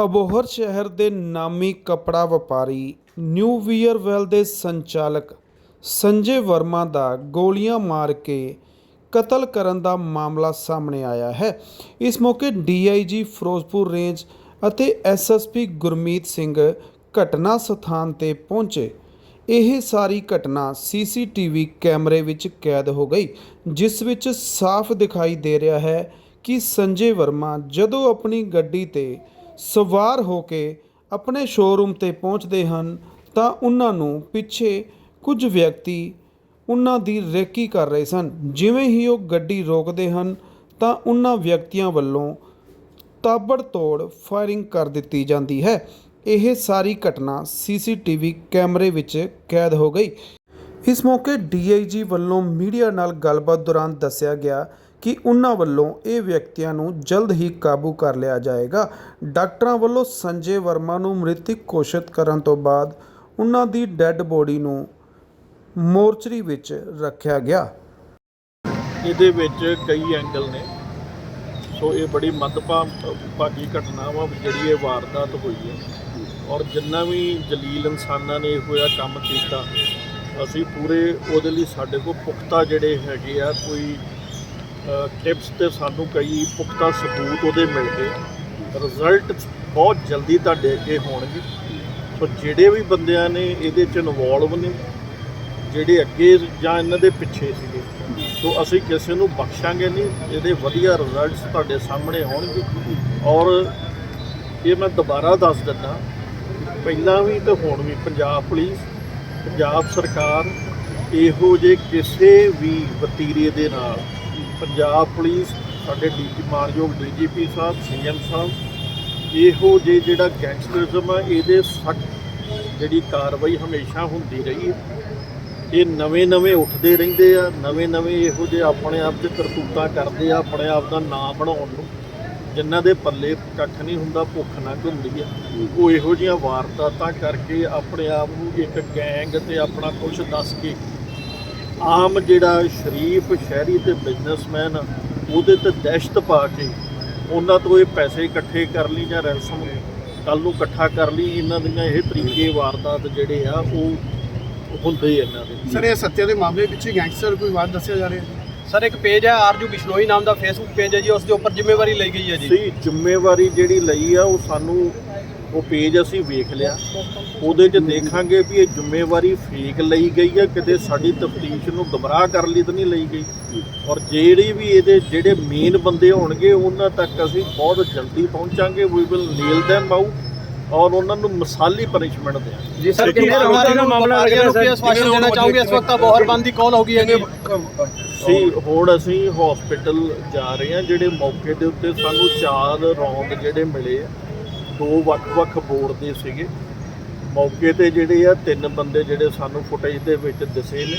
ਅਬੋਹਰ ਸ਼ਹਿਰ ਦੇ ਨਾਮੀ ਕੱਪੜਾ ਵਪਾਰੀ ਨਿਊ ਵੀਅਰਵੈਲ ਦੇ ਸੰਚਾਲਕ ਸੰਜੇ ਵਰਮਾ ਦਾ ਗੋਲੀਆਂ ਮਾਰ ਕੇ ਕਤਲ ਕਰਨ ਦਾ ਮਾਮਲਾ ਸਾਹਮਣੇ ਆਇਆ ਹੈ। ਇਸ ਮੌਕੇ ਡੀਆਈਜੀ ਫਿਰੋਜ਼ਪੁਰ ਰੇਂਜ ਅਤੇ ਐਸਐਸਪੀ ਗੁਰਮੀਤ ਸਿੰਘ ਘਟਨਾ ਸਥਾਨ ਤੇ ਪਹੁੰਚੇ। ਇਹ ਸਾਰੀ ਘਟਨਾ ਸੀਸੀਟੀਵੀ ਕੈਮਰੇ ਵਿੱਚ ਕੈਦ ਹੋ ਗਈ, ਜਿਸ ਵਿੱਚ ਸਾਫ਼ ਦਿਖਾਈ ਦੇ ਰਿਹਾ ਹੈ ਕਿ ਸੰਜੇ ਵਰਮਾ ਜਦੋਂ ਆਪਣੀ ਗੱਡੀ ਤੇ ਸਵਾਰ ਹੋ ਕੇ ਆਪਣੇ ਸ਼ੋਰੂਮ ਤੇ ਪਹੁੰਚਦੇ ਹਨ ਤਾਂ ਉਹਨਾਂ ਨੂੰ ਪਿੱਛੇ ਕੁਝ ਵਿਅਕਤੀ ਉਹਨਾਂ ਦੀ ਰੇਕੀ ਕਰ ਰਹੇ ਸਨ। ਜਿਵੇਂ ਹੀ ਉਹ ਗੱਡੀ ਰੋਕਦੇ ਹਨ ਤਾਂ ਉਹਨਾਂ ਵਿਅਕਤੀਆਂ ਵੱਲੋਂ ਤਾਬੜਤੋੜ ਫਾਇਰਿੰਗ ਕਰ ਦਿੱਤੀ ਜਾਂਦੀ ਹੈ। ਇਹ ਸਾਰੀ ਘਟਨਾ ਸੀਸੀਟੀਵੀ ਕੈਮਰੇ ਵਿੱਚ ਕੈਦ ਹੋ ਗਈ। ਇਸ ਮੌਕੇ ਡੀਆਈਜੀ ਵੱਲੋਂ ਮੀਡੀਆ ਨਾਲ ਗੱਲਬਾਤ ਦੌਰਾਨ ਦੱਸਿਆ ਗਿਆ ਕਿ ਉਹਨਾਂ ਵੱਲੋਂ ਇਹ ਵਿਅਕਤੀਆਂ ਨੂੰ ਜਲਦ ਹੀ ਕਾਬੂ ਕਰ ਲਿਆ ਜਾਏਗਾ। ਡਾਕਟਰਾਂ ਵੱਲੋਂ ਸੰਜੇ ਵਰਮਾ ਨੂੰ ਮ੍ਰਿਤਕ ਘੋਸ਼ਿਤ ਕਰਨ ਤੋਂ ਬਾਅਦ ਉਹਨਾਂ ਦੀ ਡੈੱਡ ਬੋਡੀ ਨੂੰ ਮੋਰਚਰੀ ਵਿੱਚ ਰੱਖਿਆ ਗਿਆ। ਇਹਦੇ ਵਿੱਚ ਕਈ ਐਂਗਲ ਨੇ। ਸੋ ਇਹ ਬੜੀ ਮੱਦਭਾ ਭਾਗੀ ਘਟਨਾ ਵਾ ਜਿਹੜੀ ਇਹ ਵਾਰਦਾਤ ਹੋਈ ਹੈ। ਔਰ ਜਿੰਨਾ ਵੀ ਜਲੀਲ ਇਨਸਾਨਾਂ ਨੇ ਇਹੋ ਜਿਹਾ ਕੰਮ ਕੀਤਾ, ਅਸੀਂ ਪੂਰੇ ਉਹਦੇ ਲਈ ਸਾਡੇ ਕੋਲ ਪੁਖਤਾ ਜਿਹੜੇ ਹੈਗੇ ਆ, ਕੋਈ ਟਿਪਸ ਤੇ ਸਾਨੂੰ ਕਈ ਪੁਖਤਾ ਸਬੂਤ ਉਹਦੇ ਮਿਲ ਗਏ ਰਿਜ਼ਲਟ ਬਹੁਤ ਜਲਦੀ ਤੁਹਾਡੇ ਅੱਗੇ ਹੋਣਗੇ। ਸੋ ਜਿਹੜੇ ਵੀ ਬੰਦਿਆਂ ਨੇ ਇਹਦੇ ਚ ਇਨਵੋਲਵ ਨੇ, ਜਿਹੜੇ ਅੱਗੇ ਜਾਂ ਇਹਨਾਂ ਦੇ ਪਿੱਛੇ ਸੀਗੇ, ਸੋ ਅਸੀਂ ਕਿਸੇ ਨੂੰ ਬਖਸ਼ਾਂਗੇ ਨਹੀਂ। ਇਹਦੇ ਵਧੀਆ ਰਿਜ਼ਲਟਸ ਤੁਹਾਡੇ ਸਾਹਮਣੇ ਆਉਣਗੇ। ਔਰ ਇਹ ਮੈਂ ਦੁਬਾਰਾ ਦੱਸ ਦਿੰਦਾ, ਪਹਿਲਾਂ ਵੀ ਤੇ ਹੁਣ ਵੀ ਪੰਜਾਬ ਪੁਲਿਸ, ਪੰਜਾਬ ਸਰਕਾਰ ਇਹੋ ਜੇ ਕਿਸੇ ਵੀ ਵਤੀਰੇ ਦੇ ਨਾਲ ਪੰਜਾਬ ਪੁਲਿਸ, ਸਾਡੇ ਡੀਜੀ ਮਾਨਯੋਗ ਡੀਜੀਪੀ ਸਾਹਿਬ, ਸੀਐਮ ਸਾਹਿਬ, ਇਹੋ ਜੇ ਜਿਹੜਾ ਗੈਂਗਸਟਰਿਜ਼ਮ ਆ, ਇਹਦੇ ਸਖਤ ਜਿਹੜੀ ਕਾਰਵਾਈ ਹਮੇਸ਼ਾ ਹੁੰਦੀ ਰਹੀ ਹੈ। ਇਹ ਨਵੇਂ ਨਵੇਂ ਉੱਠਦੇ ਰਹਿੰਦੇ ਆ, ਨਵੇਂ ਨਵੇਂ ਇਹੋ ਜਿਹੇ ਆਪਣੇ ਆਪ ਤੇ ਕਰਤੂਤਾਂ ਕਰਦੇ ਆ, ਆਪਣੇ ਆਪ ਦਾ ਨਾਮ ਬਣਾਉਣ ਨੂੰ। ਜਿਨ੍ਹਾਂ ਦੇ ਪੱਲੇ ਕੱਖ ਨਹੀਂ ਹੁੰਦਾ, ਭੁੱਖ ਨੰਗ ਹੁੰਦੀ ਆ। ਉਹ ਇਹੋ ਜਿਹੀਆਂ ਵਾਰਦਾਤਾਂ ਕਰਕੇ ਆਪਣੇ ਆਪ ਨੂੰ ਇੱਕ ਗੈਂਗ ਤੇ ਆਪਣਾ ਕੁਝ ਦੱਸ ਕੇ ਆਮ ਜਿਹੜਾ ਸ਼ਰੀਫ ਸ਼ਹਿਰੀ ਤੇ ਬਿਜ਼ਨਸਮੈਨ ਉਹਦੇ ਤੇ ਦਹਿਸ਼ਤ ਪਾ ਕੇ ਉਹਨਾਂ ਤੋਂ ਇਹ ਪੈਸੇ ਇਕੱਠੇ ਕਰ ਲਈ ਜਾਂ ਰੈਂਸਮ ਕੱਲ ਨੂੰ ਇਕੱਠਾ ਕਰ ਲਈ ਇਹਨਾਂ ਦੀਆਂ ਇਹ ਤਰੀਕੇ ਵਾਰਦਾਤ ਜਿਹੜੇ ਆ ਉਹ ਹੁੰਦੇ ਇਹਨਾਂ ਦੇ। ਸਰ ਇਹ ਸੱਤਿਆ ਦੇ ਮਾਮਲੇ ਪਿੱਛੇ ਗੈਂਗਸਟਰ ਕੋਈ ਬਾਤ ਦੱਸਿਆ ਜਾ ਰਿਹਾ? ਸਰ ਇੱਕ ਪੇਜ ਹੈ ਆਰਜੂ ਬਿਸ਼ਨੋਈ ਨਾਮ ਦਾ ਫੇਸਬੁੱਕ ਪੇਜ ਹੈ ਜੀ ਉਸ ਦੇ ਉੱਪਰ ਜ਼ਿੰਮੇਵਾਰੀ ਲਈ ਗਈ ਹੈ ਜੀ। ਸਹੀ ਜ਼ਿੰਮੇਵਾਰੀ ਜਿਹੜੀ ਲਈ ਆ ਉਹ ਸਾਨੂੰ ਉਹ ਪੇਜ ਅਸੀਂ ਵੇਖ ਲਿਆ। ਉਹਦੇ 'ਚ ਦੇਖਾਂਗੇ ਵੀ ਇਹ ਜ਼ਿੰਮੇਵਾਰੀ ਫੇਕ ਲਈ ਗਈ ਆ ਕਿਤੇ ਸਾਡੀ ਤਫਤੀਸ਼ ਨੂੰ ਗਮਰਾਹ ਕਰਨ ਲਈ ਤਾਂ ਨਹੀਂ ਲਈ ਗਈ। ਔਰ ਜਿਹੜੀ ਵੀ ਇਹਦੇ ਜਿਹੜੇ ਮੇਨ ਬੰਦੇ ਹੋਣਗੇ ਉਹਨਾਂ ਤੱਕ ਅਸੀਂ ਬਹੁਤ ਜਲਦੀ ਪਹੁੰਚਾਂਗੇ। We will nail them out ਔਰ ਉਹਨਾਂ ਨੂੰ ਮਿਸਾਲੀ ਪਨਿਸ਼ਮੈਂਟ ਦੇਵਾਂਗੇ ਜੀ ਸਰ ਕਿੰਨੇ ਰੋਜ਼ਾਨਾ ਨੂੰ ਮਾਮਲਾ ਲੱਗਿਆ ਸਰ? ਆਸ਼ਵਾਸਨ ਦੇਣਾ ਚਾਹੂੰਗੇ? ਇਸ ਵਕਤ ਬੋਹਰ ਬੰਦ ਦੀ ਕਾਲ ਹੋ ਗਈ ਹੈ ਜੀ ਸੀ ਹੁਣ ਅਸੀਂ ਹਸਪੀਟਲ ਜਾ ਰਹੇ ਹਾਂ ਜਿਹੜੇ ਮੌਕੇ ਦੇ ਉੱਤੇ ਸਾਨੂੰ ਚਾਰ ਰੌਂਦ ਜਿਹੜੇ ਮਿਲੇ ਆ। ਦੋ ਵੱਖ-ਵੱਖ ਬੋਰਡ ਦੇ ਸੀਗੇ। ਮੌਕੇ ਤੇ ਜਿਹੜੇ ਆ, ਤਿੰਨ ਬੰਦੇ ਜਿਹੜੇ ਸਾਨੂੰ ਫੁਟੇਜ ਦੇ ਵਿੱਚ ਦਿਸੇ ਨੇ।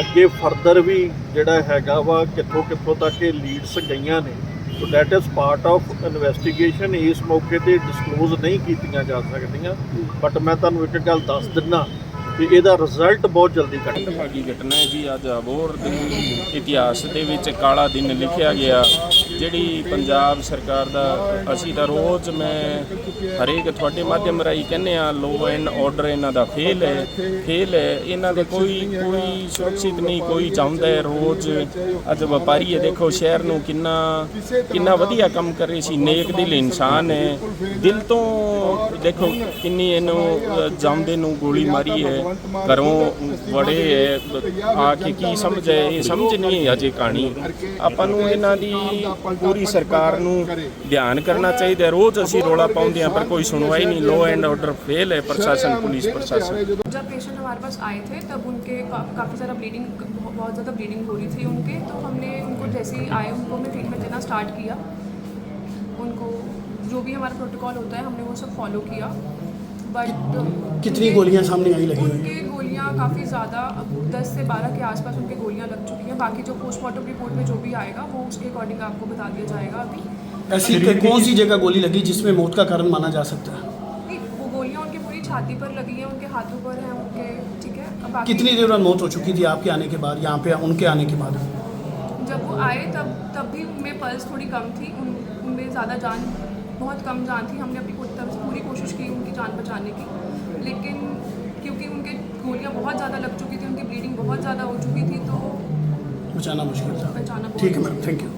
ਅੱਗੇ ਫਰਦਰ ਵੀ ਜਿਹੜਾ ਹੈਗਾ ਵਾ, ਕਿੱਥੋਂ ਕਿੱਥੋਂ ਤੱਕ ਇਹ ਲੀਡਸ ਗਈਆਂ ਨੇ। So that is part of investigation ਇਸ ਮੌਕੇ ਤੇ ਡਿਸਕਲੋਜ਼ ਨਹੀਂ ਕੀਤੀਆਂ ਜਾ ਸਕਦੀਆਂ। ਬਟ ਮੈਂ ਤੁਹਾਨੂੰ ਇੱਕ ਗੱਲ ਦੱਸ ਦਿੰਨਾ ਕਿ ਇਹਦਾ ਰਿਜ਼ਲਟ ਬਹੁਤ ਜਲਦੀ ਕੱਢ ਭਾਗੀ ਘਟਨਾ ਹੈ ਜੀ। ਅੱਜ ਅਬੋਹਰ ਦੇ ਇਤਿਹਾਸ ਦੇ ਵਿੱਚ ਕਾਲਾ ਦਿਨ ਲਿਖਿਆ ਗਿਆ। ਜਿਹੜੀ ਪੰਜਾਬ ਸਰਕਾਰ ਦਾ, ਅਸੀਂ ਤਾਂ ਰੋਜ਼ ਮੈਂ ਹਰੇਕ ਤੁਹਾਡੇ ਮਾਧਿਅਮ ਰਾਹੀਂ ਕਹਿੰਦੇ ਆ ਲੋ ਐਂਡ ਆਰਡਰ ਇਹਨਾਂ ਦਾ ਫੇਲ ਹੈ ਫੇਲ ਹੈ। ਇਹਨਾਂ ਦੇ ਕੋਈ ਕੋਈ ਸੁਰੱਖਿਅਤ ਨਹੀਂ, ਕੋਈ ਚਾਹੁੰਦਾ ਹੈ ਰੋਜ਼। ਅੱਜ ਵਪਾਰੀ ਹੈ, ਦੇਖੋ ਸ਼ਹਿਰ ਨੂੰ ਕਿੰਨਾ ਕਿੰਨਾ ਵਧੀਆ ਕੰਮ ਕਰ ਰਹੇ ਸੀ। ਨੇਕ ਦਿਲ ਇਨਸਾਨ ਹੈ। ਦਿਲ ਤੋਂ ਦੇਖੋ ਕਿੰਨੀ ਇਹਨੂੰ, ਜਾਂਦੇ ਨੂੰ ਗੋਲੀ ਮਾਰੀ ਹੈ, ਘਰੋਂ ਵੜੇ ਹੈ, ਆ ਕੇ ਕੀ ਸਮਝ ਹੈ, ਇਹ ਸਮਝ ਨਹੀਂ ਹੈ ਅਜੇ ਕਹਾਣੀ। ਆਪਾਂ ਨੂੰ ਇਹਨਾਂ ਦੀ ਪੂਰੀ ਸਰਕਾਰ ਨੂੰ ਧਿਆਨ ਕਰਨਾ ਚਾਹੀਦਾ ਹੈ। ਰੋਜ਼ ਅਸੀਂ ਰੋਲਾ ਪਾਉਂਦੇ ਹਾਂ ਪਰ ਕੋਈ ਸੁਣਵਾਈ ਨਹੀਂ ਲੋ ਐਂਡ ਆਰਡਰ ਫੇਲ ਹੈ प्रशासन पुलिस प्रशासन जब पेशेंट हमारे पास आए थे तब उनके का, काफ़ी सारा ब्लीडिंग बहुत ज़्यादा ब्लीडिंग हो रही थी उनके तो हमने उनको जैसे ही आए उनको हमने ट्रीटमेंट देना स्टार्ट किया उनको जो भी हमारा प्रोटोकॉल होता है हमने वो सब फॉलो किया बट कितनी गोलियां सामने आई लगी हुई उनके गोलियां काफ़ी ज़्यादा दस से बारह के आसपास उनके गोलियां लग चुकी हैं बाकी जो पोस्टमार्टम रिपोर्ट में जो भी आएगा वो उसके अकॉर्डिंग आपको बता दिया जाएगा अभी। ऐसी कौन सी जगह गोली लगी जिसमें मौत का कारण माना जा सकता है? वो गोलियाँ उनकी पूरी छाती पर लगी हैं उनके हाथों पर हैं उनके ठीक है? कितनी देर बाद मौत हो चुकी थी आपके आने के बाद यहाँ पे उनके आने के बाद? जब वो आए तब तब भी उनमें पल्स थोड़ी कम थी उन उनमें ज़्यादा जान बहुत कम जान थी हमने अपनी पूरी तरफ़ से पूरी कोशिश की उनकी जान बचाने की। लेकिन क्योंकि उनके गोलियाँ बहुत ज़्यादा लग चुकी थी उनकी ब्लीडिंग बहुत ज़्यादा हो चुकी थी तो ਪਹੁੰਚਾਣਾ ਮੁਸ਼ਕਿਲ ਜਾ ਪਹੁੰਚਾਣਾ ਠੀਕ ਹੈ ਮੈਮ ਥੈਂਕ ਯੂ